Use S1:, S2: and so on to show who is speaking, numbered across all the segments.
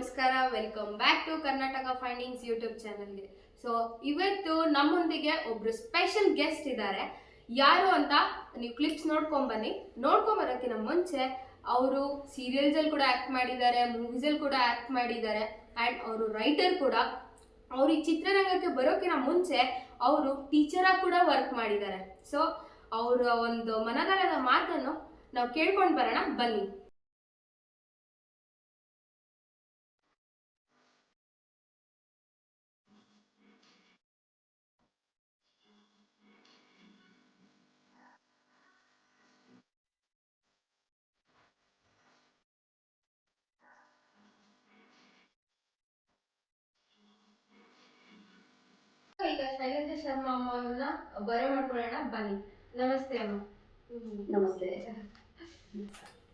S1: ನಮಸ್ಕಾರ welcome back to Karnataka findings YouTube ಚಾನಲ್ಗೆ so ಇವತ್ತು ನಮ್ಮೊಂದಿಗೆ ಒಬ್ರು ಸ್ಪೆಷಲ್ ಗೆಸ್ಟ್ ಇದ್ದಾರೆ. ಯಾರು ಅಂತ ನೀವು ಕ್ಲಿಪ್ಸ್ ನೋಡ್ಕೊಂಡ್ ಬನ್ನಿ. ನೋಡ್ಕೊಂಡ್ ಬರೋಕ್ಕಿಂತ ಮುಂಚೆ ಅವರು ಸೀರಿಯಲ್ಸ್ ಅಲ್ಲಿ ಕೂಡ ಆಕ್ಟ್ ಮಾಡಿದ್ದಾರೆ ಮೂವೀಸ್ ಅಲ್ಲಿ ಕೂಡ ಆಕ್ಟ್ ಮಾಡಿದ್ದಾರೆ ಅಂಡ್ ಅವರು ರೈಟರ್ ಕೂಡ. ಅವ್ರು ಈ ಚಿತ್ರರಂಗಕ್ಕೆ ಬರೋಕ್ಕಿಂತ ಮುಂಚೆ ಅವರು ಟೀಚರಾಗಿ ಕೂಡ ವರ್ಕ್ ಮಾಡಿದ್ದಾರೆ. ಸೊ ಅವರ ಒಂದು ಮನದಾಳದ ಮಾತನ್ನು ನಾವು ಕೇಳ್ಕೊಂಡು ಬರೋಣ. ಬನ್ನಿ. ಶರ್ಮಾ ಅಮ್ಮ ಅವ್ರನ್ನ ಬರೋ ಮಾಡ್ಕೊಳ್ಳೋಣ ಬನ್ನಿ. ನಮಸ್ತೆ ಅಮ್ಮ.
S2: ನಮಸ್ತೆ.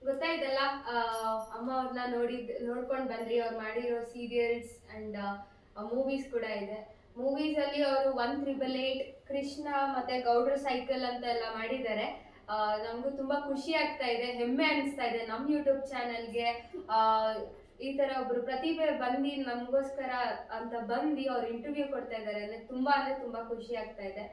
S1: ಗೊತ್ತಾಯ್ತಲ್ಲ ಅಮ್ಮ ಅವ್ರನ್ನ ನೋಡಿದ್ ನೋಡ್ಕೊಂಡು ಬಂದ್ರಿ ಅವ್ರು ಮಾಡಿರೋ ಸೀರಿಯಲ್ಸ್ ಅಂಡ್ ಮೂವೀಸ್ ಕೂಡ ಇದೆ. ಮೂವೀಸ್ ಅಲ್ಲಿ ಅವರು ಒನ್ ತ್ರಿಬಲ್ ಏಟ್ ಕೃಷ್ಣ ಮತ್ತೆ ಗೌಡ್ರ ಸೈಕಲ್ ಅಂತ ಎಲ್ಲ ಮಾಡಿದ್ದಾರೆ. ನಮ್ಗೂ ನಮಗೂ ತುಂಬಾ ಖುಷಿ ಆಗ್ತಾ ಇದೆ ಹೆಮ್ಮೆ ಅನಿಸ್ತಾ ಇದೆ ನಮ್ಮ ಯೂಟ್ಯೂಬ್ ಚಾನೆಲ್ಗೆ ಈ ತರ ಒಬ್ರು ಪ್ರತಿಭೆ ಬಂದಿ ನಮಗೋಸ್ಕರ ಅಂತ ಬಂದಿ ಅವ್ರು ಇಂಟರ್ವ್ಯೂ ಕೊಡ್ತಾ ಇದ್ದಾರೆ ಅಂದ್ರೆ ತುಂಬಾ ಅಂದ್ರೆ ತುಂಬಾ ಖುಷಿ ಆಗ್ತಾ ಇದೆ.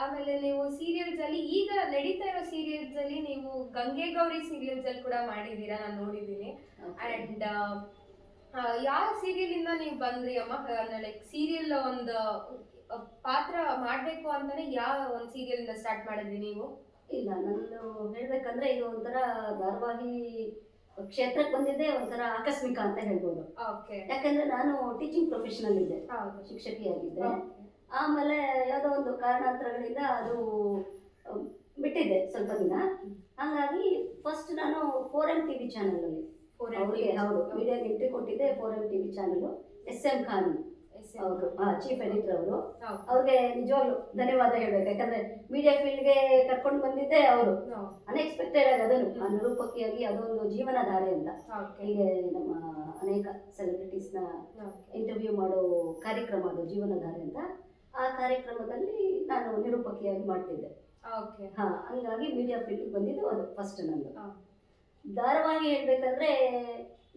S1: ಆಮೇಲೆ ನೀವು ಸೀರಿಯಲ್ಸ್ ಅಲ್ಲಿ ಈಗ ನಡೀತಾ ಇರೋ ಸೀರಿಯಲ್ಸ್ ಅಲ್ಲಿ ನೀವು ಗಂಗೆ ಗೌರಿ ಸೀರಿಯಲ್ಸ್ ಅಲ್ಲಿ ಕೂಡ ಮಾಡಿದೀರಾ ನಾನು ನೋಡಿದ್ದೀನಿ. ಅಂಡ್ ಯಾವ ಸೀರಿಯಲ್ ಇಂದ ನೀವು ಬಂದ್ರಿ ಅಮ್ಮ? ಲೈಕ್ ಸೀರಿಯಲ್ ಒಂದು ಪಾತ್ರ ಮಾಡ್ಬೇಕು ಅಂತಾನೆ ಯಾವ ಒಂದು ಸೀರಿಯಲ್ ಇಂದ ಸ್ಟಾರ್ಟ್ ಮಾಡಿದ್ರಿ ನೀವು?
S2: ಇಲ್ಲ ನಾನು ಹೇಳ್ಬೇಕಂದ್ರೆ ಇದು ಒಂಥರ ಧಾರವಾಹಿ ಕ್ಷೇತ್ರಕ್ಕೆ ಬಂದಿದ್ದೆ ಒಂಥರ ಆಕಸ್ಮಿಕ ಅಂತ ಹೇಳ್ಬೋದು.
S1: ಓಕೆ.
S2: ಯಾಕಂದ್ರೆ ನಾನು ಟೀಚಿಂಗ್ ಪ್ರೊಫೆಷನಲ್ ಇದ್ದೆ. ಶಿಕ್ಷಕಿಯಾಗಿದ್ದೆ. ಆಮೇಲೆ ಯಾವುದೋ ಒಂದು ಕಾರಣಾಂತರಗಳಿಂದ ಅದು ಬಿಟ್ಟಿದ್ದೆ ಸ್ವಲ್ಪ ದಿನ. ಹಂಗಾಗಿ ಫಸ್ಟ್ ನಾನು ಫೋರ್ ಎಂ ಟಿ ವಿ ಚಾನಲಲ್ಲಿ ಅವರಿಗೆ ಹೌದು ಮೀಡಿಯಾಗೆ ಎಂಟ್ರಿ ಕೊಟ್ಟಿದ್ದೆ four M T V channel S M Khan. ಅವರು ಚೀಫ್ ಎಡಿಟರ್ ಅವರು. ಅವ್ರಿಗೆ ನಿಜವಾಗ್ಲು ಧನ್ಯವಾದ ಹೇಳ್ಬೇಕು. ಯಾಕಂದ್ರೆ ಮೀಡಿಯಾ ಫೀಲ್ಡ್ಗೆ ಕರ್ಕೊಂಡು ಬಂದಿದ್ದೆ ಅವರು. ಅನ್ಎಕ್ಸ್ಪೆಕ್ಟೆಡ್ ಆಗಿ ಅದನ್ನು ಆ ನಿರೂಪಕಿಯಾಗಿ ಅದೊಂದು ಜೀವನಧಾರೆ ಅಂತ ಹೀಗೆ ನಮ್ಮ ಅನೇಕ ಸೆಲೆಬ್ರಿಟೀಸ್ನ ಇಂಟರ್ವ್ಯೂ ಮಾಡೋ ಕಾರ್ಯಕ್ರಮ ಅದು ಜೀವನಧಾರೆ ಅಂತ ಆ ಕಾರ್ಯಕ್ರಮದಲ್ಲಿ ನಾನು ನಿರೂಪಕಿಯಾಗಿ ಮಾಡ್ತಿದ್ದೆ.
S1: ಓಕೆ.
S2: ಹಾ ಹಂಗಾಗಿ ಮೀಡಿಯಾ ಫೀಲ್ಡ್ ಬಂದಿದ್ದು ಅದು ಫಸ್ಟ್ ನಂದು. ಧಾರವಾಹಿ ಹೇಳ್ಬೇಕಂದ್ರೆ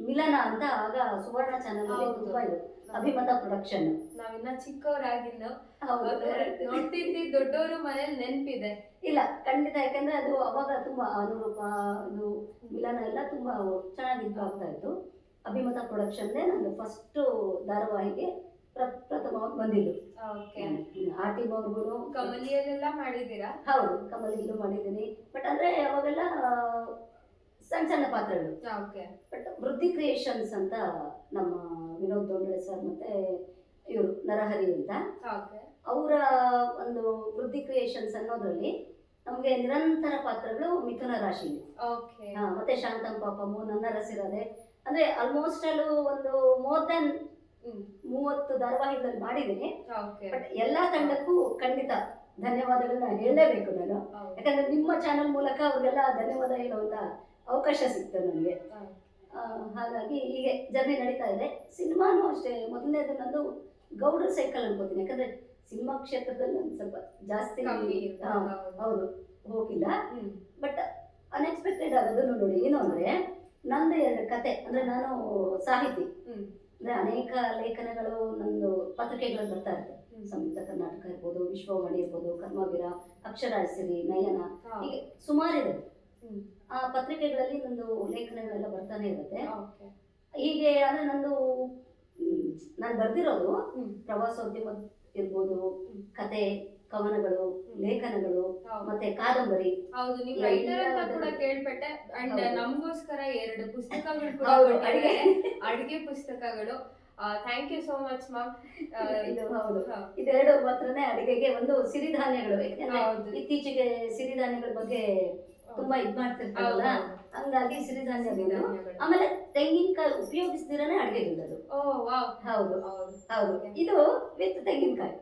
S2: ಮಿಲನ ಅಂತ ಆಗ ಸುವರ್ಣ ಚಾನಲ್. ತುಂಬಾ ಇದು. ಅಭಿಮತ ಪ್ರೊಡಕ್ಷನ್
S1: ನಾವಿನ್ನ ಚಿಕ್ಕವರಾಗಿದ್ದು
S2: ಹೌದು.
S1: ನೋಡ್ತಿದ್ದಿ ದೊಡ್ಡವರು ಮನೇಲಿ ನೆನಪಿದೆ.
S2: ಇಲ್ಲ ಖಂಡಿತ. ಯಾಕಂದ್ರೆ ಅದು ಅವಾಗ ತುಂಬಾ ಅನುರೂಪ ಅದು ಮಿಲನ ಎಲ್ಲ ತುಂಬಾ ಚೆನ್ನಾಗಿ ಇದು ಆಗ್ತಾ ಇತ್ತು. ಅಭಿಮತ ಪ್ರೊಡಕ್ಷನ್ ನಂದು ಫಸ್ಟ್ ಧಾರಾವಾಹಿಗೆ ಪ್ರ- ಪ್ರಥಮವಾಗಿ ಬಂದಿದ್ದು.
S1: ಓಕೆ
S2: ಆ ಟೀಮ್ ಅವ್ರಿಗೂ
S1: ಕಮಲಿಯಲ್ಲೆಲ್ಲ ಮಾಡಿದ್ದೀರಾ?
S2: ಹೌದು ಕಮಲಿಯಲ್ಲೂ ಮಾಡಿದ್ದೀನಿ. ಬಟ್ ಅಂದ್ರೆ ಅವಾಗೆಲ್ಲ ಸಣ್ಣ ಸಣ್ಣ ಪಾತ್ರಗಳು ಬಟ್ ವೃದ್ಧಿ ಕ್ರಿಯೇಷನ್ಸ್ ಅಂತ ನಮ್ಮ ವಿನೋದ್ ದೊಂಡ್ರೆ ಸರ್ ಮತ್ತೆ ಇವರು ನರಹರಿ ಅಂತ. ಅವರ ಒಂದು ವೃದ್ಧಿ ಕ್ರಿಯೇಷನ್ಸ್ ಅನ್ನೋದ್ರಲ್ಲಿ ನಮಗೆ ನಿರಂತರ ಪಾತ್ರಗಳು ಮಿಥುನ ರಾಶಿ.
S1: ಓಕೆ.
S2: ಮತ್ತೆ ಶಾಂತಂ ಪಾಪಮು ನನ್ನ ರಸಿರದೆ. ಅಂದ್ರೆ ಆಲ್ಮೋಸ್ಟ್ ಅಲ್ಲೂ ಒಂದು ಮೋರ್ ದನ್ ಮೂವತ್ತು ಧಾರಾವಾಹಿಗಳಲ್ಲಿ ಮಾಡಿದ್ದೀನಿ. ಬಟ್ ಎಲ್ಲಾ ತಂಡಕ್ಕೂ ಖಂಡಿತ ಧನ್ಯವಾದಗಳನ್ನ ಹೇಳಲೇಬೇಕು ನಾನು. ಯಾಕಂದ್ರೆ ನಿಮ್ಮ ಚಾನೆಲ್ ಮೂಲಕ ಅವ್ರಿಗೆಲ್ಲ ಧನ್ಯವಾದ ಹೇಳುವಂತ ಅವಕಾಶ ಸಿಕ್ತು ನನಗೆ ಹಾಗಾಗಿ ಹೀಗೆ ಜರ್ನಿ ನಡೀತಾ ಇದೆ. ಸಿನಿಮಾನು ಅಷ್ಟೇ ಮೊದಲನೇದು ನಂದು ಗೌಡ್ರ ಸೈಕಲ್ ಅನ್ಕೋತೀನಿ. ಯಾಕಂದ್ರೆ ಸಿನಿಮಾ ಕ್ಷೇತ್ರದಲ್ಲಿ ನಾನು ಸ್ವಲ್ಪ ಜಾಸ್ತಿ ಹೌದು. ಹೋಗಿಲ್ಲ. ಬಟ್ ಅನ್ಎಕ್ಸ್ಪೆಕ್ಟೆಡ್ ಆಗೋದನ್ನು ನೋಡಿ. ಏನು ಅಂದ್ರೆ ನಂದು ಎರಡು ಕತೆ. ಅಂದ್ರೆ ನಾನು ಸಾಹಿತಿ. ಅಂದ್ರೆ ಅನೇಕ ಲೇಖನಗಳು ನಂದು ಪತ್ರಿಕೆಗಳು ಬರ್ತಾ ಇರ್ತವೆ. ಸಂಯುಕ್ತ ಕರ್ನಾಟಕ ಇರ್ಬೋದು ವಿಶ್ವವಾಣಿ ಇರ್ಬೋದು ಕರ್ಮವೀರ ಅಕ್ಷರಾಸಿರಿ ನಯನ.
S1: ಹಾ.
S2: ಹೀಗೆ ಸುಮಾರಿದೆ. ಆ ಪತ್ರಿಕೆಗಳಲ್ಲಿ ನಂದು ಲೇಖನಗಳೆಲ್ಲ ಬರ್ತಾನೆ ಇರುತ್ತೆ. ಹೀಗೆ ಅಂದ್ರೆ ನಂದು ನಾನು ಬರ್ದಿರೋದು ಪ್ರವಾಸೋದ್ಯಮ ಇರ್ಬೋದು. ಕತೆ ಕವನಗಳು ಲೇಖನಗಳು. ಮತ್ತೆ ಕಾದಂಬರಿ.
S1: ಹೌದು ನೀವು ರೈಟರ್ ಅಂತ ಕೂಡ ಕೇಳ್ಪಟ್ಟೆ. ಅಂಡ್ ನಮಗೋಸ್ಕರ ಎರಡು ಪುಸ್ತಕಗಳು ಕೂಡ
S2: ಅಡಿಗೆ.
S1: ಅಡಿಗೆ ಪುಸ್ತಕಗಳು. Thank you so much ma'am
S2: ಇದು ಹೌದು. ಇದೆರಡು ಮಾತ್ರನೇ ಅಡಿಗೆಗೆ ಒಂದು ಸಿರಿಧಾನ್ಯಗಳು. ಇತ್ತೀಚೆಗೆ ಸಿರಿಧಾನ್ಯಗಳ ಬಗ್ಗೆ ತುಂಬಾ ಇದ್ ಮಾಡ್ತಿರ್ತಾರಲ್ಲ? ಹಂಗಾಗಿ ಸಿರಿಧಾನ್ಯ ಆಮೇಲೆ ತೆಂಗಿನಕಾಯಿ ಉಪಯೋಗಿಸ್ದಿರಾನೇ
S1: ಅಡುಗೆ ವಾವ್.
S2: ಹೌದು.
S1: ಹೌದು.
S2: ಇದು ವಿತ್ ತೆಂಗಿನಕಾಯಿ.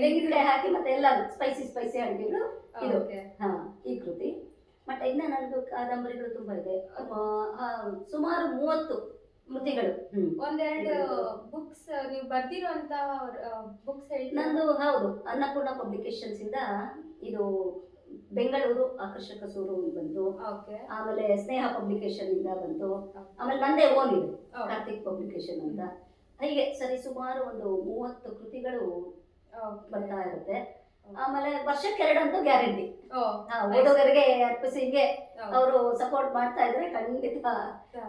S2: ತೆಂಗಿನಕಾಯಿ ಹಾಕಿ ಮತ್ತೆ ಎಲ್ಲ ಸ್ಪೈಸಿ ಸ್ಪೈಸಿ ಅಡಿಗೆಗಳು ಇದು. ಹಾ ಈ ಕೃತಿ. ಮತ್ತೆ ಇನ್ನ ನಂದು ಕಾದಂಬರಿಗಳು ತುಂಬಾ ಇದೆ. ಸುಮಾರು ಮೂವತ್ತು ಕೃತಿಗಳು.
S1: ಒಂದೆರಡು ಬುಕ್ಸ್ ನೀವು ಬರ್ದಿರುವಂತ ಬುಕ್ಸ್
S2: ನಂದು ಹೌದು. ಅನ್ನಪೂರ್ಣ ಪಬ್ಲಿಕೇಶನ್ಸ್ ಇಂದ ಇದು ಬೆಂಗಳೂರು ಆಕರ್ಷಕ ಸೂರು ಬಂತು ಆಮೇಲೆ ಸ್ನೇಹ ಪಬ್ಲಿಕೇಶನ್ ಇಂದ ಬಂತು ಆಮೇಲೆ ನಂದೇ ಓನ್ ಇದೆ ಕಾರ್ತಿಕ್ ಪಬ್ಲಿಕೇಶನ್ ಅಂತ. ಹೀಗೆ ಸರಿ ಸುಮಾರು ಒಂದು ಮೂವತ್ತು ಕೃತಿಗಳು ಬರ್ತಾ ಇರುತ್ತೆ. ಆಮೇಲೆ ವರ್ಷಕ್ಕೆ ಎರಡಂತೂ ಗ್ಯಾರಂಟಿ. ಓದುಗರಿಗೆ ಅರ್ಪಿಸಿ ಹಿಂಗೆ ಅವರು ಸಪೋರ್ಟ್ ಮಾಡ್ತಾ ಇದ್ರೆ ಖಂಡಿತ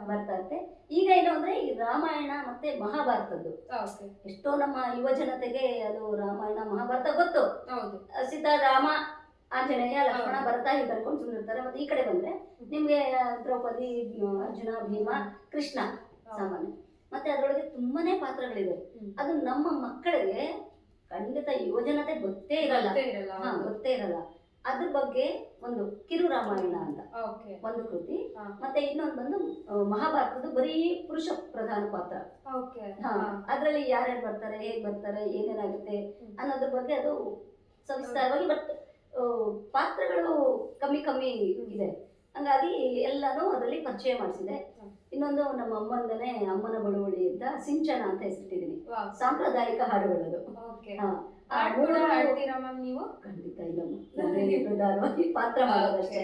S2: ಬರ್ತಾ ಇರುತ್ತೆ. ಈಗ ಏನು ಅಂದ್ರೆ ಈ ರಾಮಾಯಣ ಮತ್ತೆ ಮಹಾಭಾರತದ್ದು. ಎಷ್ಟೋ ನಮ್ಮ ಯುವ ಜನತೆಗೆ ಅದು ರಾಮಾಯಣ ಮಹಾಭಾರತ ಗೊತ್ತು.
S1: ಹೌದು.
S2: ಸೀತಾ ರಾಮ ಆಂಜನೇಯ ಲಕ್ಷ್ಮಣ ಬರ್ತಾ ಹೀಗೆ ಬರ್ಕೊಂಡು ಸುಮ್ಮನಿರ್ತಾರೆ ಮತ್ತೆ ಈ ಕಡೆ ಬಂದ್ರೆ ನಿಮ್ಗೆ ದ್ರೌಪದಿ ಅರ್ಜುನ ಭೀಮ ಕೃಷ್ಣ ಸಾಮಾನ್ಯ. ಮತ್ತೆ ಅದರೊಳಗೆ ತುಂಬಾನೇ ಪಾತ್ರಗಳಿವೆ. ಅದು ನಮ್ಮ ಮಕ್ಕಳಿಗೆ ಖಂಡಿತ ಯುವಜನತೆ ಗೊತ್ತೇ ಇರಲ್ಲ.
S1: ಗೊತ್ತೇ ಇರಲ್ಲ
S2: ಅದ್ರ ಬಗ್ಗೆ ಒಂದು ಕಿರು ರಾಮಾಯಣ ಅಂತ ಒಂದು ಕೃತಿ. ಮತ್ತೆ ಇನ್ನೊಂದು ಬಂದು ಮಹಾಭಾರತದ ಬರೀ ಪುರುಷ ಪ್ರಧಾನ ಪಾತ್ರ. ಅದ್ರಲ್ಲಿ ಯಾರ್ಯಾರು ಬರ್ತಾರೆ ಹೇಗ್ ಬರ್ತಾರೆ ಏನೇನಾಗುತ್ತೆ. ಅನ್ನೋದ್ರ ಬಗ್ಗೆ ಅದು ಸವಿಸ್ತಾರವಾಗಿ ಬಟ್ ಪಾತ್ರಗಳು ಕಮ್ಮಿ ಕಮ್ಮಿ ಇದೆ. ಹಂಗಾಗಿ ಎಲ್ಲಾನು ಅದರಲ್ಲಿ ಪರಿಚಯ ಮಾಡಿಸಿದೆ. ಇನ್ನೊಂದು ನಮ್ಮ ಅಮ್ಮಂದನೆ ಅಮ್ಮನ ಬಳುವಳಿ ಅಂತ ಸಿಂಚನ ಅಂತ ಹೆಸರಿಟ್ಟಿದ್ದೀನಿ. ಸಾಂಪ್ರದಾಯಿಕ ಹಾಡುಗಳದು.
S1: ನೀವು?
S2: ಖಂಡಿತ ಪಾತ್ರ ಮಾಡೋದಷ್ಟೇ.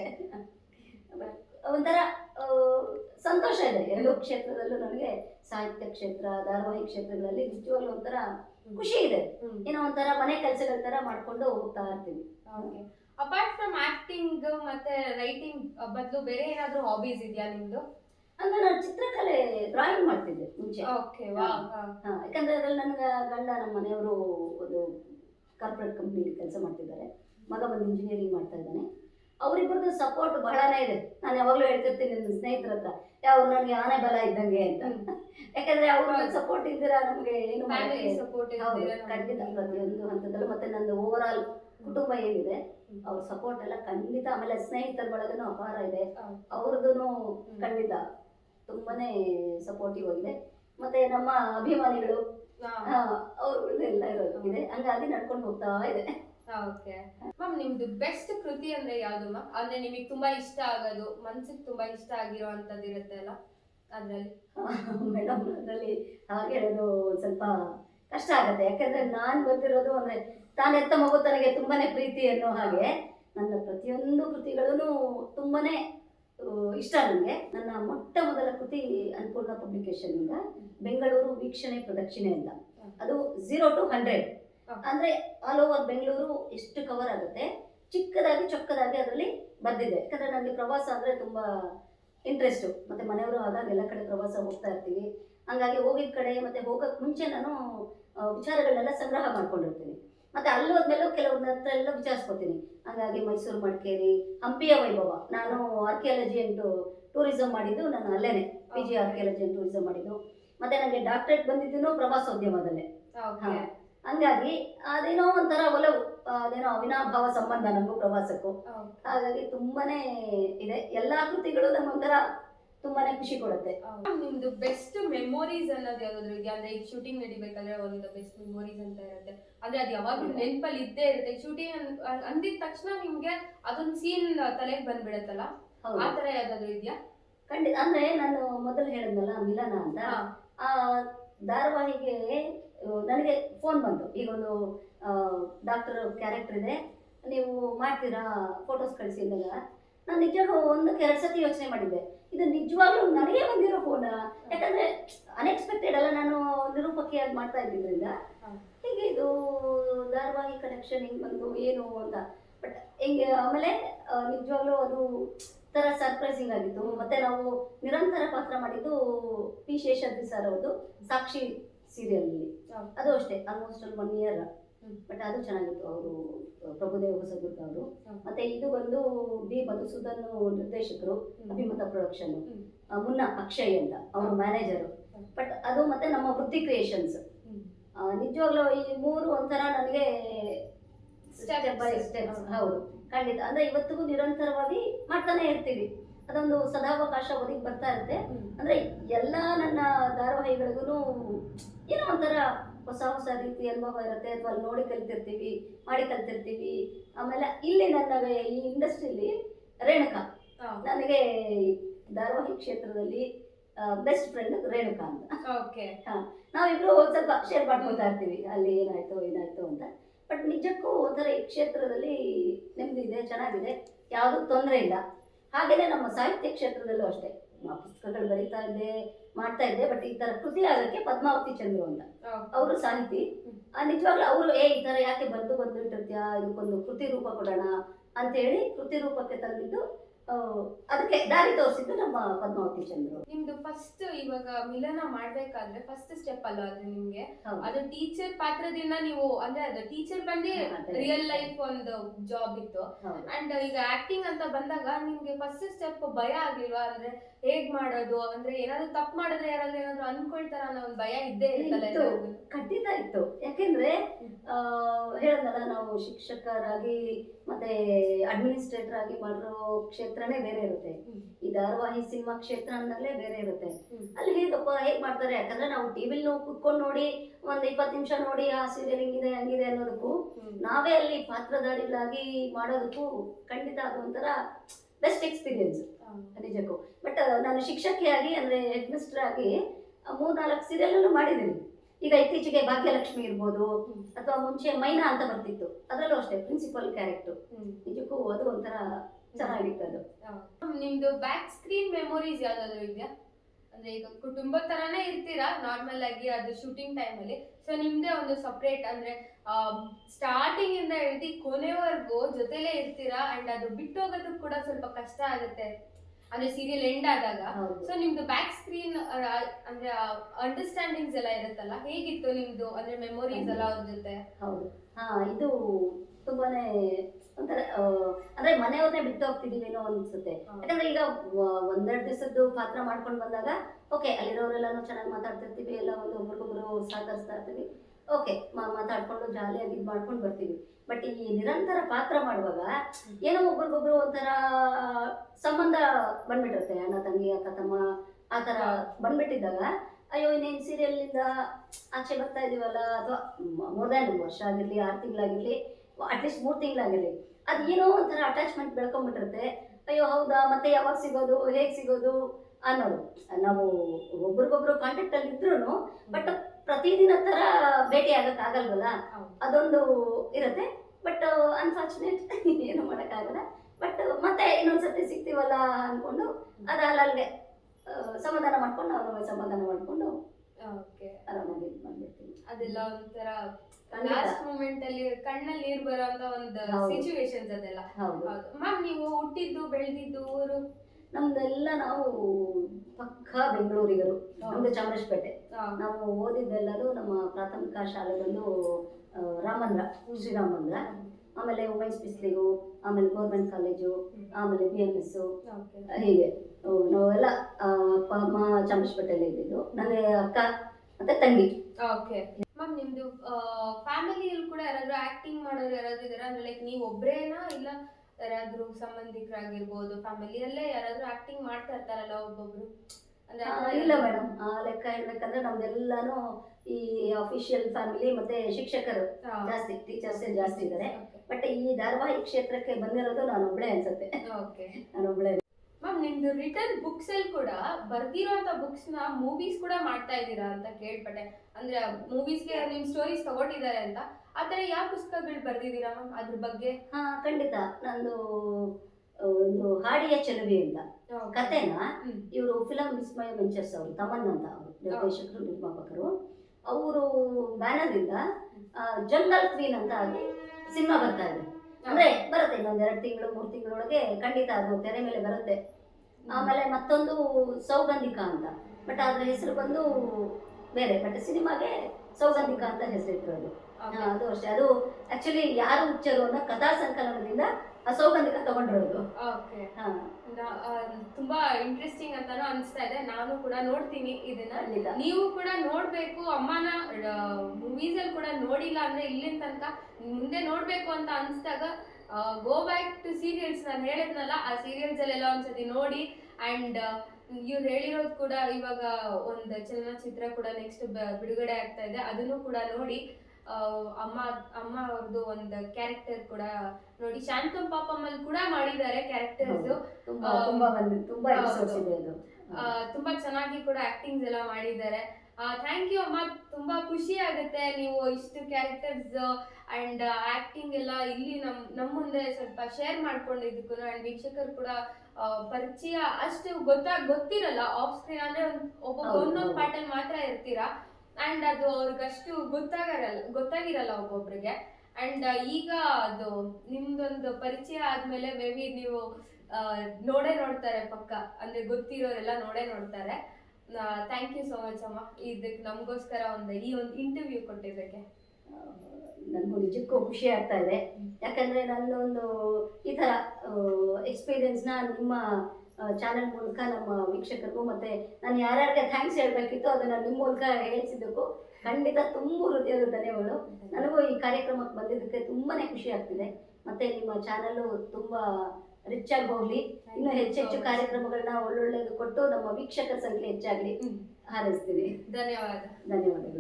S2: ಒಂಥರ ಸಂತೋಷ ಇದೆ. ಎರಡು ಕ್ಷೇತ್ರದಲ್ಲೂ ನನಗೆ ಸಾಹಿತ್ಯ ಕ್ಷೇತ್ರ ಧಾರಾವಾಹಿ ಕ್ಷೇತ್ರಗಳಲ್ಲಿ ನಿಜವಾಗ್ಲೂ ಒಂಥರ ಖುಷಿ ಇದೆ. ಏನೋ ಒಂಥರ ಮನೆ ಕೆಲಸಗಳ ತರ ಮಾಡ್ಕೊಂಡು ಹೋಗ್ತಾ ಇರ್ತೀವಿ.
S1: ಓಕೆ ಅಪಾರ್ಟ್ ಫ್ರಮ್ ಆಕ್ಟಿಂಗ್ ಮತ್ತೆ ರೈಟಿಂಗ್ ಬದಲು ಬೇರೆ ಏನಾದರೂ ಹಾಬೀಸ್ ಇದೆಯಾ ನಿಮ್ದು?
S2: ಅಂದ್ರೆ ನಾನು ಚಿತ್ರಕಲೆ ಡ್ರಾಯಿಂಗ್ ಮಾಡ್ತಿದ್ದೆ ಮುಂಚೆ.
S1: ಓಕೆ ವಾ
S2: ಹಾ, ಯಾಕಂದ್ರೆ ಅದ್ರಲ್ಲಿ ನನ್ನ ಗಂಡ ನಮ್ಮ ಮನೆಯವರು ಒಂದು ಕಾರ್ಪೊರೇಟ್ ಕಂಪ್ನಿಲಿ ಕೆಲಸ ಮಾಡ್ತಿದ್ದಾರೆ. ಮಗ ಬಂದು ಇಂಜಿನಿಯರಿಂಗ್ ಮಾಡ್ತಾ ಇದ್ದಾನೆ. ಅವರಿಬ್ಬರದ್ದು ಸಪೋರ್ಟ್ ಬಹಳನೇ ಇದೆ. ನಾನು ಯಾವಾಗಲೂ ಹೇಳ್ತಿರ್ತೀನಿ ನನ್ನ ಸ್ನೇಹಿತರ ಹತ್ರ ಯಾವ ನನಗೆ ಆನೆ ಬಲ ಇದ್ದಂಗೆ ಅಂತ. ಯಾಕಂದ್ರೆ ಅವ್ರ ಸಪೋರ್ಟ್ ಇದ್ದೀರಾ ನಮಗೆ ಏನು
S1: ಸಪೋರ್ಟ್
S2: ಖಂಡಿತ ಪ್ರತಿಯೊಂದು ಹಂತದಲ್ಲೂ ಮತ್ತೆ ನಂದು ಓವರ್ ಆಲ್ ಕುಟುಂಬ ಏನಿದೆ ಅವ್ರ ಸಪೋರ್ಟ್ ಎಲ್ಲ ಖಂಡಿತ ಆಮೇಲೆ ಸ್ನೇಹಿತರ ಬಳಗನೂ ಅಪಾರ ಇದೆ. ಅವ್ರದ್ದು ಖಂಡಿತ ತುಂಬಾನೇ ಸಪೋರ್ಟಿವ್ ಆಗಿದೆ. ಮತ್ತೆ ನಮ್ಮ ಅಭಿಮಾನಿಗಳು ಅವ್ರದ್ದು ಎಲ್ಲ ಇರೋದು ಇದೆ. ಹಂಗಾಗಿ ನಡ್ಕೊಂಡು ಹೋಗ್ತಾ ಇದೆ.
S1: ಓಕೆ ಮ್ಯಾಮ್ ನಿಮ್ದು ಬೆಸ್ಟ್ ಕೃತಿ ಅಂದ್ರೆ ಯಾವ್ದು ಮ್ಯಾಮ್ ಅಂದ್ರೆ ನಿಮಗೆ ತುಂಬಾ ಇಷ್ಟ ಆಗೋದು ಮನ್ಸಿಗೆ ತುಂಬಾ ಇಷ್ಟ ಆಗಿರೋ ಅಂತದ್ದು ಇರುತ್ತೆ ಅಲ್ಲ? ಅದ್ರಲ್ಲಿ.
S2: ಮೇಡಮ್ ಅದರಲ್ಲಿ ಹಾಗೆ ಹೇಳೋದು ಸ್ವಲ್ಪ ಕಷ್ಟ ಆಗುತ್ತೆ. ಯಾಕಂದ್ರೆ ನಾನು ಗೊತ್ತಿರೋದು ಅಂದ್ರೆ ತಾನೆತ್ತ ಮಗು ತನಗೆ ತುಂಬಾನೇ ಪ್ರೀತಿ ಅನ್ನೋ ಹಾಗೆ ನನ್ನ ಪ್ರತಿಯೊಂದು ಕೃತಿಗಳೂ ತುಂಬಾನೇ ಇಷ್ಟ ನನಗೆ ನನ್ನ ಮೊಟ್ಟ ಮೊದಲ ಕೃತಿ ಅನ್ನಪೂರ್ಣ ಪಬ್ಲಿಕೇಶನ್ ಇಂದ ಬೆಂಗಳೂರು ವೀಕ್ಷಣೆ ಪ್ರದಕ್ಷಿಣೆ ಅಂತ. ಅದು ಝೀರೋ ಟು ಹಂಡ್ರೆಡ್. ಅಂದ್ರೆ ಆಲ್ ಓವರ್ ಬೆಂಗಳೂರು ಎಷ್ಟು ಕವರ್ ಆಗುತ್ತೆ? ಚಿಕ್ಕದಾಗಿ ಚೊಕ್ಕದಾಗಿ ಅದರಲ್ಲಿ ಬರ್ದಿದೆ. ಯಾಕಂದ್ರೆ ನನಗೆ ಪ್ರವಾಸ ಅಂದ್ರೆ ತುಂಬಾ ಇಂಟ್ರೆಸ್ಟು ಮತ್ತೆ ಮನೆಯವರು ಆದಾಗ ಎಲ್ಲ ಕಡೆ ಪ್ರವಾಸ ಹೋಗ್ತಾ ಇರ್ತೀವಿ. ಹಂಗಾಗಿ ಹೋಗಿದ ಕಡೆ ಮತ್ತೆ ಹೋಗಕ್ ಮುಂಚೆ ನಾನು ವಿಚಾರಗಳನ್ನೆಲ್ಲ ಸಂಗ್ರಹ ಮಾಡ್ಕೊಂಡಿರ್ತೀನಿ. ಮತ್ತೆ ಅಲ್ಲಿ ಹೋದ್ಮೇಲೂ ಕೆಲವೊಂದು ಹತ್ರ ಎಲ್ಲ ವಿಚಾರಿಸ್ಕೊತೀನಿ. ಹಂಗಾಗಿ ಮೈಸೂರು ಮಡಿಕೇರಿ ಹಂಪಿಯ ವೈಭವ. ನಾನು ಆರ್ಕಿಯಾಲಜಿ ಅಂಡ್ ಟೂರಿಸಂ ಮಾಡಿದ್ದು ನಾನು ಅಲ್ಲೇನೆ. P G archaeology and tourism ಮಾಡಿದ್ದು. ಮತ್ತೆ ನನಗೆ ಡಾಕ್ಟರೇಟ್ ಬಂದಿದ್ದು ಪ್ರವಾಸೋದ್ಯಮದಲ್ಲೇ. ಹಂಗಾಗಿ ಅದೇನೋ ಒಂಥರ ಒಲವು. ಅದೇನೋ ಅವಿನಾಭಾವ ಸಂಬಂಧ ನಮಗೂ ಪ್ರವಾಸಕ್ಕೂ. ಹಾಗಾಗಿ ತುಂಬಾನೇ ಇದೆ. ಎಲ್ಲಾ ಕೃತಿಗಳು ನಮಗೊಂಥರ ತುಂಬಾನೇ ಖುಷಿ ಕೊಡುತ್ತೆ.
S1: ನಿಮ್ದು ಬೆಸ್ಟ್ ಮೆಮೊರೀಸ್ ಅನ್ನೋದು ಯಾವ್ದಾದ್ರು ಇದೆಯಾ? ಅಂದ್ರೆ ಈಗ ಶೂಟಿಂಗ್ ನಡಿಬೇಕಾದ್ರೆ ಒಂದು ಬೆಸ್ಟ್ ಮೆಮೊರೀಸ್ ಅಂತ ಇರುತ್ತೆ. ಅಂದ್ರೆ ಅದು ಯಾವಾಗ್ಲೂ ನೆನಪಲ್ಲಿ ಇದ್ದೇ ಇರುತ್ತೆ. ಶೂಟಿಂಗ್ ಅಂದಿದ ತಕ್ಷಣ ನಿಮ್ಗೆ ಅದೊಂದು ಸೀನ್ ತಲೆಗೆ ಬಂದ್ಬಿಡತ್ತಲ್ಲ? ಆ ತರ ಯಾವ್ದಾದ್ರು ಇದೆಯಾ?
S2: ಖಂಡಿತ. ಅಂದ್ರೆ ನಾನು ಮೊದಲು ಹೇಳಿದ್ನಲ್ಲ ಮಿಲನ ಅಂತ? ಆ ಧಾರಾವಾಹಿಗೆ ನನಗೆ ಫೋನ್ ಬಂತು. ಈಗ ಒಂದು ಡಾಕ್ಟರ್ ಕ್ಯಾರೆಕ್ಟರ್ ಇದೆ. ನೀವು ಮಾಡ್ತೀರಾ? ಫೋಟೋಸ್ ಕಳಿಸಿ ಅಂದಾಗ. ನಾನು ನಿಜ ಒಂದಕ್ಕೆ ಎರಡು ಸತಿ ಯೋಚನೆ ಮಾಡಿದ್ದೆ. ಇದು ನಿಜವಾಗ್ಲೂ ನನಗೆ ಬಂದಿರೋ ಫೋನ್ ಯಾಕಂದ್ರೆ ಅನ್ಎಕ್ಸ್ಪೆಕ್ಟೆಡ್ ಅಲ್ಲ ನಾನು ನಿರೂಪಕಿಯಾಗಿ ಮಾಡ್ತಾ ಇದ್ದಿದ್ರಿಂದ. ಹೀಗೆ ಇದು ಧಾರಾವಾಹಿ ಕನೆಕ್ಷನ್ ಹಿಂಗೆ ಬಂದು ಏನು ಅಂತ ಬಟ್ ಹಿಂಗೆ ಆಮೇಲೆ ನಿಜವಾಗ್ಲೂ ಅದು ತರ ಸರ್ಪ್ರೈಸಿಂಗ್ ಆಗಿತ್ತು ಮತ್ತೆ ನಾವು ನಿರಂತರ ಪಾತ್ರ ಮಾಡಿದ್ದು ಪಿ ಶೇಷಾದ್ರಿ ಸರ್ ಅವ್ರದ್ದು ಸಾಕ್ಷಿ
S1: ಹೌದು.
S2: ಅದು ಅಷ್ಟೇ ಆಲ್ಮೋಸ್ಟ್ ಅಲ್ಲಿ ಒನ್ ಇಯರ್. ಬಟ್ ಅದು ಚೆನ್ನಾಗಿತ್ತು ಅವರು ಪ್ರಭುದೇವ ಹೊಸದುರ್ಗ ಅವರು. ಮತ್ತೆ ಇದು ಬಂದು ಬಿ ಮಧುಸೂದನ್ ನಿರ್ದೇಶಕರು ಅಭಿಮತ ಪ್ರೊಡಕ್ಷನ್. ಮುನ್ನ ಅಕ್ಷಯ್ ಅಂತ ಅವ್ರ ಮ್ಯಾನೇಜರು ಬಟ್ ಅದು ಮತ್ತೆ ನಮ್ಮ ವೃತ್ತಿ ಕ್ರಿಯೇಷನ್ಸ್ ನಿಜವಾಗ್ಲೂ ಈ ಮೂರು ಒಂಥರ ನನಗೆ. ಸ್ಟೆಪ್ ಬೈ ಸ್ಟೆಪ್
S1: ಹೌದು.
S2: ಖಂಡಿತ. ಅಂದ್ರೆ ಇವತ್ತಿಗೂ ನಿರಂತರವಾಗಿ ಮಾಡ್ತಾನೆ ಇರ್ತೀವಿ. ಅದೊಂದು ಸದಾವಕಾಶ ಒದಗಿ ಬರ್ತಾ ಇರುತ್ತೆ. ಅಂದ್ರೆ ಎಲ್ಲ ನನ್ನ ಧಾರಾವಾಹಿಗಳಿಗೂ ಏನೋ ಒಂಥರ ಹೊಸ ಹೊಸ ರೀತಿ ಅನುಭವ ಇರುತ್ತೆ ಅಥವಾ ನೋಡಿ ಕಲ್ತಿರ್ತೀವಿ ಮಾಡಿ ಕಲ್ತಿರ್ತೀವಿ. ಆಮೇಲೆ ಇಲ್ಲಿ ನನ್ನ ಈ ಇಂಡಸ್ಟ್ರಿಲಿ ರೇಣುಕಾ. ನನಗೆ ಧಾರವಾಹಿ ಕ್ಷೇತ್ರದಲ್ಲಿ ಬೆಸ್ಟ್ ಫ್ರೆಂಡ್ ರೇಣುಕಾ ಅಂತ.
S1: ಓಕೆ.
S2: ನಾವಿಬ್ರು ಸ್ವಲ್ಪ ಶೇರ್ ಮಾಡ್ಕೊತಾ ಇರ್ತೀವಿ ಅಲ್ಲಿ ಏನಾಯ್ತು ಏನಾಯ್ತು ಅಂತ. ಬಟ್ ನಿಜಕ್ಕೂ ಒಂಥರ ಈ ಕ್ಷೇತ್ರದಲ್ಲಿ ನೆಮ್ಮದಿ ಇದೆ ಚೆನ್ನಾಗಿದೆ ಯಾವುದೂ ತೊಂದರೆ ಇಲ್ಲ. ಹಾಗೆಯೇ ನಮ್ಮ ಸಾಹಿತ್ಯ ಕ್ಷೇತ್ರದಲ್ಲೂ ಅಷ್ಟೇ. ಪುಸ್ತಕಗಳು ಬರೀತಾ ಇದ್ದೆ ಮಾಡ್ತಾ ಇದ್ದೆ ಬಟ್ ಈ ತರ ಕೃತಿ ಆಗಕ್ಕೆ ಪದ್ಮಾವತಿ ಚಂದ್ರು ಅಂತ. ಅವರು ಸಾಹಿತಿ. ಆ, ನಿಜವಾಗ್ಲೂ ಅವರು ಏ ಈ ತರ ಯಾಕೆ ಬಂದು ಬಂದು ಇಟ್ಟಿರ್ತೀಯ? ಇದಕ್ಕೊಂದು ಕೃತಿ ರೂಪ ಕೊಡೋಣ? ಅಂತ ಹೇಳಿ ಕೃತಿ ರೂಪಕ್ಕೆ ತಂದಿದ್ದು ಅದಕ್ಕೆ ದಾರಿ ತೋರಿಸಿದ್ದು ನಮ್ಮ ಪದ್ಮಾವತಿ ಚಂದ್ರು.
S1: ನಿಮ್ದು ಫಸ್ಟ್ ಇವಾಗ ಮಿಲನ ಮಾಡ್ಬೇಕಾದ್ರೆ ಫಸ್ಟ್ ಸ್ಟೆಪ್ ಅಲ್ವಾ ಅದು ನಿಮ್ಗೆ. ಅದು ಟೀಚರ್ ಪಾತ್ರದಿಂದ ನೀವು ಅಂದ್ರೆ ಅದು ಟೀಚರ್ ಬಂದೇ ರಿಯಲ್ ಲೈಫ್ ಒಂದು ಜಾಬ್ ಇತ್ತು. ಅಂಡ್ ಈಗ ಆಕ್ಟಿಂಗ್ ಅಂತ ಬಂದಾಗ ನಿಮ್ಗೆ ಫಸ್ಟ್ ಸ್ಟೆಪ್ ಭಯ ಆಗ್ಲಿಲ್ವಾ? ಅಂದ್ರೆ ಹೇಗ್ ಮಾಡೋದು? ಅಂದ್ರೆ ಏನಾದ್ರು ತಪ್ಪು ಮಾಡಿದ್ರೆ ಯಾರಾದ್ರೂ ಏನಾದ್ರು ಅನ್ಕೊಳ್ತಾರ ಅನ್ನೋ ಒಂದು ಭಯ ಇದ್ದೇ ಇರ್ತಲ್ಲ.
S2: ಖಂಡಿತ ಇತ್ತು. ಯಾಕೆಂದ್ರೆ ಆ, ಹೇಳದ್ನಲ್ಲ ನಾವು ಶಿಕ್ಷಕರಾಗಿ ಮತ್ತೆ ಅಡ್ಮಿನಿಸ್ಟ್ರೇಟರ್ ಆಗಿ ಮಾಡಿರೋ ಕ್ಷೇತ್ರನೇ ಬೇರೆ ಇರುತ್ತೆ. ಈ ಧಾರಾವಾಹಿ ಸಿನಿಮಾ ಕ್ಷೇತ್ರ ಅಂದಾಗಲೇ ಬೇರೆ ಇರುತ್ತೆ. ಅಲ್ಲಿ ಹೇಗಪ್ಪ ಹೇಗ್ ಮಾಡ್ತಾರೆ? ಯಾಕಂದ್ರೆ ನಾವು ಟಿವಿ ನಾವು ಕುತ್ಕೊಂಡು ನೋಡಿ ಒಂದ್ ಇಪ್ಪತ್ತು ನಿಮಿಷ ನೋಡಿ ಆ ಸೀರಿಯಲ್ ಹಿಂಗಿದೆ ಹಂಗಿದೆ ಅನ್ನೋದಕ್ಕೂ. ನಾವೇ ಅಲ್ಲಿ ಪಾತ್ರಧಾರಿಗಳಾಗಿ ಮಾಡೋದಕ್ಕೂ ಖಂಡಿತ ಅದು ಒಂಥರ ಬೆಸ್ಟ್ ಎಕ್ಸ್ಪೀರಿಯನ್ಸ್. ನಿಜಕ್ಕೂ. ಬಟ್ ನಾನು ಶಿಕ್ಷಕಿಯಾಗಿ ಅಂದ್ರೆ ಹೆಡ್ ಮಿಸ್ಟರ್ ಆಗಿ ಮೂರ್ನಾಲ್ಕು ಸೀರಿಯಲ್ ಅನ್ನು ಮಾಡಿದ್ದೀನಿ. ಈಗ ಇತ್ತೀಚೆಗೆ ಭಾಗ್ಯಲಕ್ಷ್ಮಿ ಇರ್ಬೋದು ಅಥವಾ ಮುಂಚೆ ಮೈನಾ ಅಂತ ಬರ್ತಿತ್ತು. ಅದರಲ್ಲೂ ಅಷ್ಟೇ ಪ್ರಿನ್ಸಿಪಲ್ ಕ್ಯಾರೆಕ್ಟರ್. ನಿಜಕ್ಕೂ ಅದು ಒಂಥರ ಚೆನ್ನಾಗಿತ್ತು ಅದು.
S1: ನಿಮ್ದು ಬ್ಯಾಕ್ ಸ್ಕ್ರೀನ್ ಮೆಮೊರೀಸ್ ಯಾವ್ದಾದ್ರು ಇದೆಯಾ? ಅಂದ್ರೆ ಈಗ ಕುಟುಂಬ ತರಾನೇ ಇರ್ತೀರಾ? ನಾರ್ಮಲ್ ಆಗಿ ಅದು ಶೂಟಿಂಗ್ ಟೈಮ್ ಅಲ್ಲಿ. ಸೊ ನಿಮ್ದೇ ಒಂದು ಸಪ್ರೇಟ್ ಅಂದ್ರೆ ಸ್ಟಾರ್ಟಿಂಗ್ ಇಂದ ಹಿಡಿದು ಕೊನೆವರೆಗೂ ಜೊತೆಲೇ ಇರ್ತೀರಾ? ಅಂಡ್ ಅದು ಬಿಟ್ಟೋಗೋದು ಕೂಡ ಸ್ವಲ್ಪ ಕಷ್ಟ ಆಗುತ್ತೆ. ಅಂದ್ರೆ ಸೀರಿಯಲ್ ಎಂಡ್ ಆದಾಗ. ಸೊ ನಿಮ್ದು ಬ್ಯಾಕ್ ಸ್ಕ್ರೀನ್ ಅಂದ್ರೆ ಅಂಡರ್ಸ್ಟ್ಯಾಂಡಿಂಗ್ಸ್ ಎಲ್ಲ ಇರುತ್ತಲ್ಲ? ಹೇಗಿತ್ತು ನಿಮ್ದು? ಅಂದ್ರೆ ಮೆಮೊರೀಸ್ ಎಲ್ಲ ಅವ್ರ ಜೊತೆ
S2: ಹೌದು. ಹಾ ಇದು ತುಂಬಾನೇ ಒಂಥರ ಅಂದ್ರೆ ಮನೆಯವ್ರನ್ನೇ ಬಿಟ್ಟು ಹೋಗ್ತಿದೀವೇನೋ ಅನ್ಸುತ್ತೆ. ಯಾಕಂದ್ರೆ ಈಗ ಒಂದೆರಡು ದಿವಸದ್ದು ಪಾತ್ರ ಮಾಡ್ಕೊಂಡು ಬಂದಾಗ ಓಕೆ ಅಲ್ಲಿರೋರೆಲ್ಲಾನು ಚೆನ್ನಾಗಿ ಮಾತಾಡ್ತಿರ್ತೀವಿ ಎಲ್ಲ ಒಂದು ಒಬ್ರಿಗೊಬ್ರು ಸಹಕರಿಸ್ತಾ ಇರ್ತೀವಿ. ಓಕೆ ಮಾತಾಡ್ಕೊಂಡು ಜಾಲಿಯಾಗಿ ಇದು ಮಾಡ್ಕೊಂಡು ಬರ್ತೀವಿ. ಬಟ್ ಈ ನಿರಂತರ ಪಾತ್ರ ಮಾಡುವಾಗ ಏನೋ ಒಬ್ರಿಗೊಬ್ರು ಒಂಥರ ಸಂಬಂಧ ಬಂದ್ಬಿಟ್ಟಿರುತ್ತೆ ಅಣ್ಣ ತಂಗಿ ಅಕ್ಕ ತಮ್ಮ ಆ ಥರ ಬಂದ್ಬಿಟ್ಟಿದ್ದಾಗ ಅಯ್ಯೋ ಇನ್ನೇನು ಸೀರಿಯಲ್ನಿಂದ ಆಚೆ ಬರ್ತಾ ಇದೀವಲ್ಲ ಅಥವಾ ಮೋರ್ ದ್ಯಾನ್ ವರ್ಷ ಆಗಿರಲಿ ಆರು ತಿಂಗಳಾಗಿರಲಿ ಅಟ್ಲೀಸ್ಟ್ ಮೂರು ತಿಂಗಳಾಗಿರಲಿ ಅದು ಏನೋ ಒಂಥರ ಅಟ್ಯಾಚ್ಮೆಂಟ್ ಬೆಳ್ಕೊಂಡ್ಬಿಟ್ಟಿರುತ್ತೆ ಅಯ್ಯೋ ಹೌದಾ? ಮತ್ತೆ ಯಾವಾಗ ಸಿಗೋದು? ಹೇಗೆ ಸಿಗೋದು? ಅನ್ನೋದು. ನಾವು ಒಬ್ರಿಗೊಬ್ರು ಕಾಂಟ್ಯಾಕ್ಟ್ ಅಲ್ಲಿ ಇದ್ರು ಬಟ್ ಪ್ರತಿದಿನ ತರ ಭೇಟಿ ಆಗಕ್ ಆಗಲ್ವಲ್ಲ? ಅದೊಂದು ಇರುತ್ತೆ. ಬಟ್ ಅನ್ಫಾರ್ಚುನೇಟ್ ಏನು ಮಾಡೋಕ್ಕಾಗಲ್ಲ. ಬಟ್ ಮತ್ತೆ ಇನ್ನೊಂದ್ಸತಿ ಸಿಗ್ತೀವಲ್ಲ ಅನ್ಕೊಂಡು ಅದಲ್ಲೇ ಅಲ್ಲಲ್ಲಿಗೆ ಸಮಾಧಾನ ಮಾಡ್ಕೊಂಡು ನಾವು ಸಮಾಧಾನ ಮಾಡ್ಕೊಂಡು
S1: ಓಕೆ.
S2: ಆರಾಮಾಗಿ ಇದು
S1: ಅದೆಲ್ಲ ಒಂಥರ. ಲಾಸ್ಟ್ ಮೂಮೆಂಟ್ ಅಲ್ಲಿ ಕಣ್ಣಲ್ಲಿ ನೀರ್ ಬರೋ ಅಂತ ಒಂದು. ಸಿಚುವೇಶನ್ಸ್ ಅದೆಲ್ಲ.
S2: ಹೌದು.
S1: ಮ್ಯಾಮ್ ನೀವು ಹುಟ್ಟಿದ್ದು ಬೆಳೆದಿದ್ದು ಊರು?
S2: ನಮ್ದೆಲ್ಲ ನಾವು ಪಕ್ಕಾ ಬೆಂಗಳೂರಿಗರು. ನಮ್ದು ಚಾಮರಾಜಪೇಟೆ. ನಾವು ಓದಿದ್ದೆಲ್ಲರೂ ನಮ್ಮ ಪ್ರಾಥಮಿಕ ಶಾಲೆ ಬಂದು ರಾಮಂದ್ರ ಶ್ರೀರಾಮ ಮಂದ್ರ ಆಮೇಲೆ ವುಮೆನ್ಸ್ ಬಿಸ್ಲಿಗು ಆಮೇಲೆ ಗೌರ್ಮೆಂಟ್ ಕಾಲೇಜು ಆಮೇಲೆ ಬಿ ಎಂ ಎಸ್ ಹೀಗೆ. ನಾವೆಲ್ಲ ಅಪ್ಪ ಅಮ್ಮ ಚಾಮರಾಜಪೇಟೆಯಲ್ಲಿ ಇದ್ದಿದ್ದು ನನಗೆ ಅಕ್ಕ ಮತ್ತೆ ತಂಗಿ.
S1: ಓಕೆ. ಮ್ಯಾಮ್ ನಿಮ್ದು ಫ್ಯಾಮಿಲಿಯಲ್ಲಿ ಕೂಡ ಯಾರಾದ್ರೂ ಆಕ್ಟಿಂಗ್ ಮಾಡೋರು ಯಾರಾದ್ರೂ ಇದಾರ? ಅಂದ್ರೆ ಲೈಕ್ ನೀವು ಒಬ್ರೇನಾ? ಇಲ್ಲ ಯಾರಾದ್ರೂ ಸಂಬಂಧಿಕರಾಗಿರ್ಬೋದು ಫ್ಯಾಮಿಲಿಯಲ್ಲೇ ಯಾರಾದ್ರೂ ಆಕ್ಟಿಂಗ್ ಮಾಡ್ತಾ ಇರ್ತಾರಲ್ಲ ಒಬ್ಬೊಬ್ರು?
S2: ಇಲ್ಲ ಮೇಡಮ್ ಆ ಲೆಕ್ಕ ಹೇಳ್ಬೇಕಂದ್ರೆ ನಮ್ದೆಲ್ಲಾನು ಈ ಅಫಿಷಿಯಲ್ ಫ್ಯಾಮಿಲಿ ಮತ್ತೆ ಶಿಕ್ಷಕರು ಜಾಸ್ತಿ ಟೀಚರ್ಸ್ ಜಾಸ್ತಿ ಇದ್ದಾರೆ. ಬಟ್ ಈ ಧಾರಾವಾಹಿ ಕ್ಷೇತ್ರಕ್ಕೆ ಬಂದಿರೋದು ನಾನು ಒಬ್ಳೆ ಅನ್ಸುತ್ತೆ. ನಾನು ಒಬ್ಳೆ
S1: ಮ್ಯಾಮ್ ನಿಮ್ದು ರಿಟರ್ನ್ ಬುಕ್ಸ್ ಅಲ್ಲಿ ಕೂಡ ಬರ್ದಿರೋಂತ ಬುಕ್ಸ್ನ ಮೂವೀಸ್ ಕೂಡ ಮಾಡ್ತಾ ಇದ್ದೀರಾ ಅಂತ ಕೇಳ್ಪಟ್ಟೆ. ಅಂದ್ರೆ ಮೂವೀಸ್ಗೆ ನಿಮ್ ಸ್ಟೋರೀಸ್ ತಗೊಂಡಿದ್ದಾರೆ ಅಂತ. ಆತರ ಯಾವ ಪುಸ್ತಕಗಳು ಬರ್ದಿದ್ದೀರಾ ಮ್ಯಾಮ್ ಅದ್ರ ಬಗ್ಗೆ?
S2: ಹಾ ಖಂಡಿತ. ನಂದು ಒಂದು ಹಾಡಿಯ ಚೆಲುವೆ ಅಂತ. ಕತೆನ. ಇವರು ಫಿಲಂ ವಿಸ್ಮಯ ವೆಂಚರ್ಸ್ ಅವರು ತಮನ್ ಅಂತ ಅವರು ನಿರ್ದೇಶಕರು ನಿರ್ಮಾಪಕರು. ಅವರು ಬ್ಯಾನರ್ದಿಂದ ಜಂಗಲ್ ಕ್ವೀನ್ ಅಂತ ಆಗಿ ಸಿನಿಮಾ ಬರ್ತಾ ಇದೆ. ಅಂದ್ರೆ ಬರುತ್ತೆ ಇನ್ನೊಂದ್ ಎರಡು ತಿಂಗಳು ಮೂರು ತಿಂಗಳೊಳಗೆ ಖಂಡಿತ ಅದು ತೆರೆ ಮೇಲೆ ಬರುತ್ತೆ. ಆಮೇಲೆ ಮತ್ತೊಂದು ಸೌಗಂಧಿಕ ಅಂತ. ಬಟ್ ಅದ್ರ ಹೆಸರು ಬಂದು ಬೇರೆ ಬಟ್ ಸಿನಿಮಾಗೆ ಸೌಗಂಧಿಕ ಅಂತ ಹೆಸರಿಟ್ಟಿರೋದು ಅದು ಅಷ್ಟೇ. ಅದು ಆಕ್ಚುಲಿ ಯಾರು ಹುಚ್ಚರು ಅನ್ನೋ ಕಥಾ ಸಂಕಲನದಿಂದ ಸೌಗಂಧಿಕ ತಗೊಂಡಿರೋದು.
S1: ಓಕೆ. ತುಂಬಾ ಇಂಟ್ರೆಸ್ಟಿಂಗ್ ಅಂತಾನು ಅನಿಸ್ತಾ ಇದೆ. ನಾನು ಕೂಡ ನೋಡ್ತೀನಿ ಇದನ್ನ. ನೀವು ಕೂಡ ನೋಡ್ಬೇಕು. ಅಮ್ಮನ ಮೂವೀಸ್ ಅಲ್ಲಿ ಕೂಡ ನೋಡಿಲ್ಲ ಅಂದ್ರೆ ಇಲ್ಲಿನ ತನಕ ಮುಂದೆ ನೋಡ್ಬೇಕು ಅಂತ ಅನ್ಸ್ದಾಗ ಗೋ ಬ್ಯಾಕ್ ಟು ಸೀರಿಯಲ್ಸ್ ನಾನು ಹೇಳಿದ್ನಲ್ಲ ಆ ಸೀರಿಯಲ್ಸ್ ಅಲ್ಲೆಲ್ಲ ಒಂದ್ಸತಿ ನೋಡಿ ಅಂಡ್ ಇವ್ರು ಹೇಳಿರೋದು ಕೂಡ ಇವಾಗ ಒಂದು ಚಲನಚಿತ್ರ ಕೂಡ ನೆಕ್ಸ್ಟ್ ಬಿಡುಗಡೆ ಆಗ್ತಾ ಇದೆ. ಅದನ್ನು ಕೂಡ ನೋಡಿ. ಅಮ್ಮ ಅಮ್ಮ ಅವ್ರದ್ದು ಒಂದು ಕ್ಯಾರೆಕ್ಟರ್ ಕೂಡ ನೋಡಿ ಶಾಂತಮ್ ಪಾಪಮ್ಮಲ್ಲಿ ಕೂಡ ಮಾಡಿದ್ದಾರೆ ಕ್ಯಾರೆಕ್ಟರ್ಸ್
S2: ತುಂಬಾ ತುಂಬಾ ತುಂಬಾ
S1: ಹೌದು.
S2: ಇದೆ ಅದು.
S1: ತುಂಬಾ ಚೆನ್ನಾಗಿ ಕೂಡ ಆಕ್ಟಿಂಗ್ಸ್ ಎಲ್ಲ ಮಾಡಿದ್ದಾರೆ. ಥ್ಯಾಂಕ್ ಯು ಅಮ್ಮ. ತುಂಬಾ ಖುಷಿ ಆಗುತ್ತೆ ನೀವು ಇಷ್ಟು ಕ್ಯಾರೆಕ್ಟರ್ಸ್ ಅಂಡ್ ಆಕ್ಟಿಂಗ್ ಎಲ್ಲ ಇಲ್ಲಿ ನಮ್ ನಮ್ಮ ಮುಂದೆ ಸ್ವಲ್ಪ ಶೇರ್ ಮಾಡ್ಕೊಂಡಿದ್ದಕ್ಕೂ ಅಂಡ್ ವೀಕ್ಷಕರು ಕೂಡ ಪರಿಚಯ ಅಷ್ಟು ಗೊತ್ತಾಗ ಗೊತ್ತಿರಲ್ಲ. ಆಫ್ ಸ್ಕ್ರೀನ್ ಅಂದ್ರೆ
S2: ಒಬ್ಬ
S1: ಒಂದೊಂದು. ಪಾರ್ಟಲ್ಲಿ ಮಾತ್ರ ಇರ್ತೀರಾ? ಅಂಡ್ ಅದು ಅವ್ರಿಗಷ್ಟು ಗೊತ್ತಾಗರಲ್ಲ, ಗೊತ್ತಾಗಿರಲ್ಲ ಒಬ್ಬೊಬ್ರಿಗೆ. ಅಂಡ್ ಈಗ ಅದು ನಿಮ್ದೊಂದು ಪರಿಚಯ ಆದ್ಮೇಲೆ ಮೇ ಬಿ ನೀವು ನೋಡೇ ನೋಡ್ತಾರೆ ಪಕ್ಕ. ಅಂದ್ರೆ ಗೊತ್ತಿರೋರೆಲ್ಲ ನೋಡೇ ನೋಡ್ತಾರೆ. ಥ್ಯಾಂಕ್ ಯು ಸೋ ಮಚ್ ಅಮ್ಮ. ಇದಕ್ಕೆ ನಮಗೋಸ್ಕರ ಒಂದು ಈ ಒಂದು ಇಂಟರ್ವ್ಯೂ ಕೊಟ್ಟಿದ್ದಕ್ಕೆ.
S2: ನನಗೂ ನಿಜಕ್ಕೂ ಖುಷಿ ಆಗ್ತಾ ಇದೆ. ಯಾಕಂದರೆ ನನ್ನೊಂದು ಈ ಥರ ಎಕ್ಸ್ಪೀರಿಯನ್ಸ್ನ ನಿಮ್ಮ ಚಾನಲ್ ಮೂಲಕ ನಮ್ಮ ವೀಕ್ಷಕರಿಗೂ ಮತ್ತೆ ನಾನು ಯಾರ್ಯಾರಿಗೆ ಥ್ಯಾಂಕ್ಸ್ ಹೇಳಬೇಕಿತ್ತು ಅದನ್ನು ನಿಮ್ಮ ಮೂಲಕ ಹೇಳಿಸಿದ್ದಕ್ಕೂ ಖಂಡಿತ ತುಂಬ ಹೃದಯದ ಧನ್ಯವಾದಗಳು. ನನಗೂ ಈ ಕಾರ್ಯಕ್ರಮಕ್ಕೆ ಬಂದಿದ್ದಕ್ಕೆ ತುಂಬಾನೇ ಖುಷಿ ಆಗ್ತಿದೆ. ಮತ್ತೆ ನಿಮ್ಮ ಚಾನಲ್ಲು ತುಂಬ ರಿಚ್ ಆಗಿ ಹೋಗ್ಲಿ. ಇನ್ನೂ ಹೆಚ್ಚೆಚ್ಚು ಕಾರ್ಯಕ್ರಮಗಳನ್ನ ಒಳ್ಳೊಳ್ಳೆದು ಕೊಟ್ಟು ನಮ್ಮ ವೀಕ್ಷಕರ ಸಂಖ್ಯೆ ಹೆಚ್ಚಾಗಲಿ. ಹಾರೈಸ್ತೀನಿ.
S1: ಧನ್ಯವಾದ.
S2: ಧನ್ಯವಾದಗಳು.